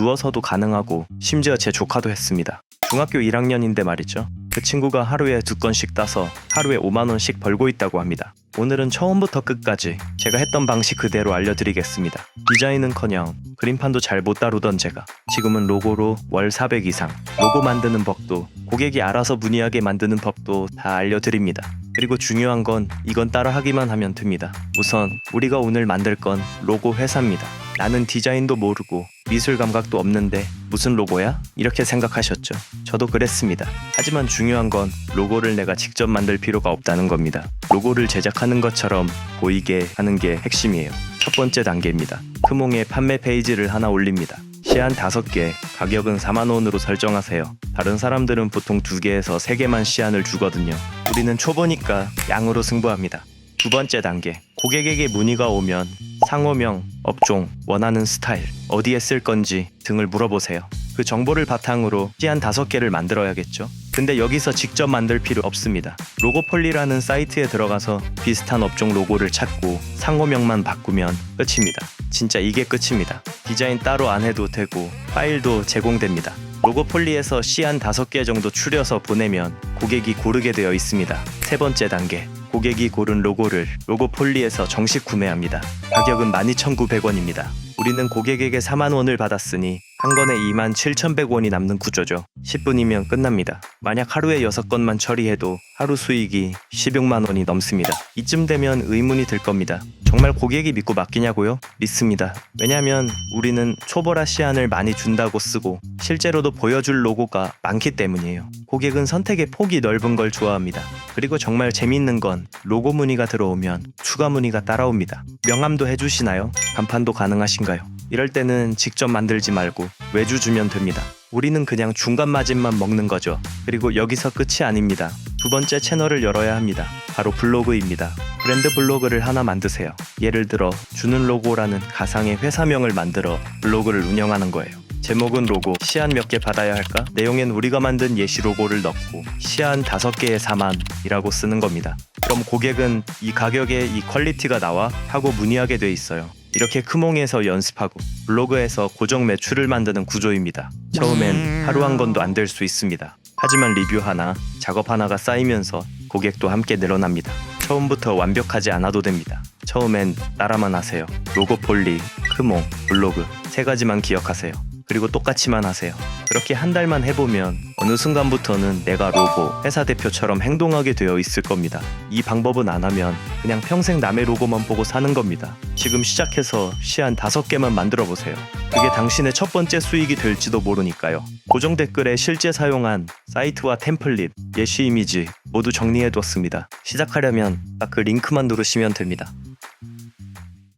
누워서도 가능하고 심지어 제 조카도 했습니다. 중학교 1학년인데 말이죠. 그 친구가 하루에 두 건씩 따서 하루에 5만 원씩 벌고 있다고 합니다. 오늘은 처음부터 끝까지 제가 했던 방식 그대로 알려드리겠습니다. 디자인은 커녕 그림판도 잘 못 다루던 제가 지금은 로고로 월 400 이상 로고 만드는 법도 고객이 알아서 문의하게 만드는 법도 다 알려드립니다. 그리고 중요한 건 이건 따라 하기만 하면 됩니다. 우선 우리가 오늘 만들 건 로고 회사입니다. 나는 디자인도 모르고 미술 감각도 없는데 무슨 로고야? 이렇게 생각하셨죠. 저도 그랬습니다. 하지만 중요한 건 로고를 내가 직접 만들 필요가 없다는 겁니다. 로고를 제작하는 것처럼 보이게 하는 게 핵심이에요. 첫 번째 단계입니다. 크몽에 판매 페이지를 하나 올립니다. 시한 5개, 가격은 4만원으로 설정하세요. 다른 사람들은 보통 2개에서 3개만 시안을 주거든요. 우리는 초보니까 양으로 승부합니다. 두 번째 단계, 고객에게 문의가 오면 상호명, 업종, 원하는 스타일, 어디에 쓸 건지 등을 물어보세요. 그 정보를 바탕으로 시안 5개를 만들어야겠죠. 근데 여기서 직접 만들 필요 없습니다. 로고폴리라는 사이트에 들어가서 비슷한 업종 로고를 찾고 상호명만 바꾸면 끝입니다. 진짜 이게 끝입니다. 디자인 따로 안 해도 되고 파일도 제공됩니다. 로고폴리에서 시안 5개 정도 추려서 보내면 고객이 고르게 되어 있습니다. 세 번째 단계. 고객이 고른 로고를 로고폴리에서 정식 구매합니다. 가격은 12,900원입니다. 우리는 고객에게 4만 원을 받았으니 한 건에 2만 7,100원이 남는 구조죠. 10분이면 끝납니다. 만약 하루에 6건만 처리해도 하루 수익이 16만 원이 넘습니다. 이쯤 되면 의문이 들 겁니다. 정말 고객이 믿고 맡기냐고요? 믿습니다. 왜냐하면 우리는 초보라 시안을 많이 준다고 쓰고 실제로도 보여줄 로고가 많기 때문이에요. 고객은 선택의 폭이 넓은 걸 좋아합니다. 그리고 정말 재밌는 건 로고 문의가 들어오면 추가 문의가 따라옵니다. 명함도 해주시나요? 간판도 가능하신가요? 이럴 때는 직접 만들지 말고 외주 주면 됩니다. 우리는 그냥 중간 마진만 먹는 거죠. 그리고 여기서 끝이 아닙니다. 두 번째 채널을 열어야 합니다. 바로 블로그입니다. 브랜드 블로그를 하나 만드세요. 예를 들어 주는 로고라는 가상의 회사명을 만들어 블로그를 운영하는 거예요. 제목은 로고, 시안 몇 개 받아야 할까? 내용엔 우리가 만든 예시 로고를 넣고 시안 다섯 개에 4만이라고 쓰는 겁니다. 그럼 고객은 이 가격에 이 퀄리티가 나와 하고 문의하게 돼 있어요. 이렇게 크몽에서 연습하고 블로그에서 고정 매출을 만드는 구조입니다. 처음엔 하루 한 건도 안 될 수 있습니다. 하지만 리뷰 하나, 작업 하나가 쌓이면서 고객도 함께 늘어납니다. 처음부터 완벽하지 않아도 됩니다. 처음엔 따라만 하세요. 로고 폴리, 크몽, 블로그 세 가지만 기억하세요. 그리고 똑같이만 하세요. 그렇게 한 달만 해보면 어느 순간부터는 내가 로고, 회사 대표처럼 행동하게 되어 있을 겁니다. 이 방법은 안 하면 그냥 평생 남의 로고만 보고 사는 겁니다. 지금 시작해서 시안 다섯 개만 만들어 보세요. 그게 당신의 첫 번째 수익이 될지도 모르니까요. 고정 댓글에 실제 사용한 사이트와 템플릿, 예시 이미지 모두 정리해 뒀습니다. 시작하려면 딱 그 링크만 누르시면 됩니다.